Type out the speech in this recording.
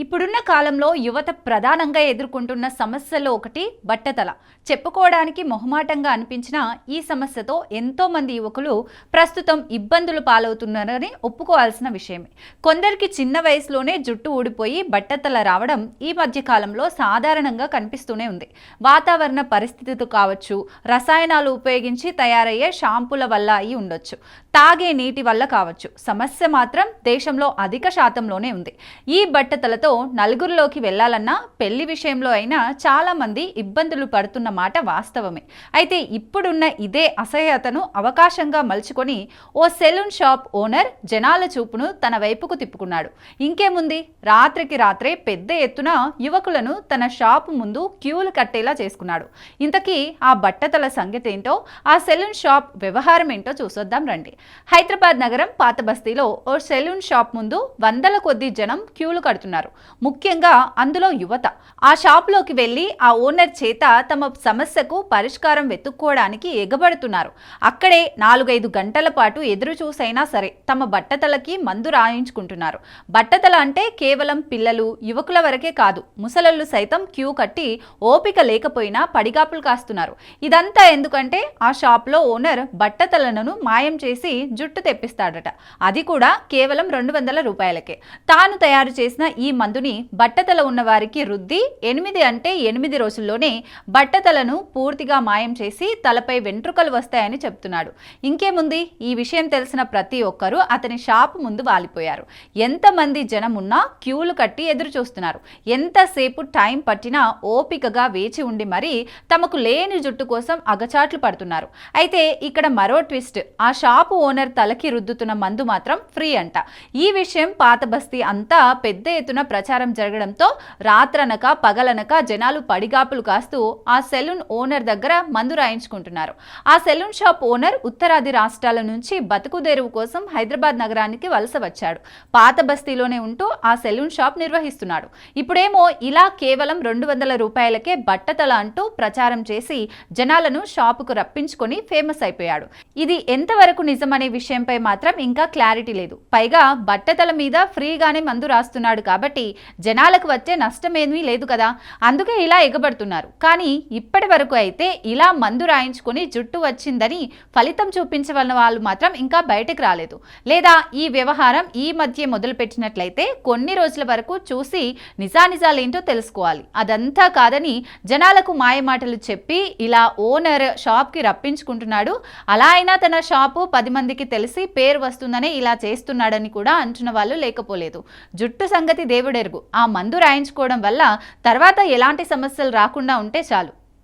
ఇప్పుడున్న కాలంలో యువత ప్రధానంగా ఎదుర్కొంటున్న సమస్యలో ఒకటి బట్టతల. చెప్పుకోవడానికి మొహమాటంగా అనిపించిన ఈ సమస్యతో ఎంతోమంది యువకులు ప్రస్తుతం ఇబ్బందులు పాలవుతున్నారని ఒప్పుకోవాల్సిన విషయమే. కొందరికి చిన్న వయసులోనే జుట్టు ఊడిపోయి బట్టతల రావడం ఈ మధ్య కాలంలో సాధారణంగా కనిపిస్తూనే ఉంది. వాతావరణ పరిస్థితులు కావచ్చు రసాయనాలు ఉపయోగించి తయారయ్యే షాంపుల వల్ల అయి ఉండొచ్చు. తాగే నీటి వల్ల కావచ్చు. సమస్య మాత్రం దేశంలో అధిక శాతంలోనే ఉంది. ఈ బట్టతలతో నలుగురిలోకి వెళ్ళాలన్నా పెళ్ళి విషయంలో అయినా చాలా మంది ఇబ్బందులు పడుతున్న మాట వాస్తవమే. అయితే ఇప్పుడున్న ఇదే అసహ్యతను అవకాశంగా మలుచుకొని ఓ సెలూన్ షాప్ ఓనర్ జనాల చూపును తన వైపుకు తిప్పుకున్నాడు. ఇంకేముంది? రాత్రికి రాత్రే పెద్ద ఎత్తున యువకులను తన షాపు ముందు క్యూలు కట్టేలా చేసుకున్నాడు. ఇంతకీ ఆ బట్టతల సంగతి ఏంటో ఆ సెలూన్ షాప్ వ్యవహారం ఏంటో చూసొద్దాం రండి. హైదరాబాద్ నగరం పాత బస్తీలో ఓ సెలూన్ షాప్ ముందు వందల కొద్ది జనం క్యూలు కడుతున్నారు. ముఖ్యంగా అందులో యువత. ఆ షాప్లోకి వెళ్ళి ఆ ఓనర్ చేత తమ సమస్యకు పరిష్కారం వెతుక్కోవడానికి ఎగబడుతున్నారు. అక్కడే నాలుగైదు గంటల పాటు ఎదురు చూసైనా సరే తమ బట్టతలకి మందు రాయించుకుంటున్నారు. బట్టతల అంటే కేవలం పిల్లలు యువకుల వరకే కాదు ముసలళ్ళు సైతం క్యూ కట్టి ఓపిక లేకపోయినా పడిగాపులు కాస్తున్నారు. ఇదంతా ఎందుకంటే ఆ షాప్లో ఓనర్ బట్టతలను మాయం చేసి జుట్టు తెప్పిస్తాడట. అది కూడా కేవలం రెండు వందల రూపాయలకే. తాను తయారు చేసిన ఈ మందుని బట్టతల ఉన్నవారికి రుద్ది ఎనిమిది అంటే ఎనిమిది రోజుల్లోనే బట్టతలను పూర్తిగా మాయం చేసి తలపై వెంట్రుకలు వస్తాయని చెప్తున్నాడు. ఇంకేముంది? ఈ విషయం తెలిసిన ప్రతి ఒక్కరూ అతని షాపు ముందు వాలిపోయారు. ఎంతమంది జనం ఉన్నా క్యూలు కట్టి ఎదురు చూస్తున్నారు ఎంతసేపు టైం పట్టినా ఓపికగా వేచి ఉండి మరీ తమకు లేని జుట్టు కోసం అగచాట్లు పడుతున్నారు. అయితే ఇక్కడ మరో ట్విస్ట్. ఆ షాపు ఓనర్ తలకి రుద్దుతున్న మందు మాత్రం ఫ్రీ అంట. ఈ విషయం పాత బస్తీ అంతా పెద్ద ఎత్తున ప్రచారం జరగడంతో రాత్రనక పగలనక జనాలు పడిగాపులు కాస్తూ ఆ సెలూన్ ఓనర్ దగ్గర మందు రాయించుకుంటున్నారు. ఆ సెలూన్ షాప్ ఓనర్ ఉత్తరాది రాష్ట్రాల నుంచి బతుకుదెరువు కోసం హైదరాబాద్ నగరానికి వలస వచ్చాడు. పాత బస్తీలోనే ఉంటూ ఆ సెలూన్ షాప్ నిర్వహిస్తున్నాడు. ఇప్పుడేమో ఇలా కేవలం రెండు వందల రూపాయలకే బట్టతల అంటూ ప్రచారం చేసి జనాలను షాపుకు రప్పించుకొని ఫేమస్ అయిపోయాడు. ఇది ఎంతవరకు నిజమనే విషయంపై మాత్రం ఇంకా క్లారిటీ లేదు. పైగా బట్టతల మీద ఫ్రీగానే మందు రాస్తున్నాడు కాబట్టి జనాలకు వచ్చే నష్టమేమీ లేదు కదా. అందుకే ఇలా ఎగబడుతున్నారు. కానీ ఇప్పటి వరకు అయితే ఇలా మందు రాయించుకొని జుట్టు వచ్చిందని ఫలితం చూపించవలన వాళ్ళు మాత్రం ఇంకా బయటకు రాలేదు. లేదా ఈ వ్యవహారం ఈ మధ్య మొదలుపెట్టినట్లయితే కొన్ని రోజుల వరకు చూసి నిజానిజాలేంటో తెలుసుకోవాలి. అదంతా కాదని జనాలకు మాయమాటలు చెప్పి ఇలా ఓనర్ షాప్కి రప్పించుకుంటున్నాడు. అలా అయినా తన షాపు పది మందికి తెలిసి పేరు వస్తుందనే ఇలా చేస్తున్నాడని కూడా అంటున్న వాళ్ళు లేకపోలేదు. జుట్టు సంగతి దేవుడెరుగు ఆ మందు రాయించుకోవడం వల్ల తర్వాత ఎలాంటి సమస్యలు రాకుండా ఉంటే చాలు.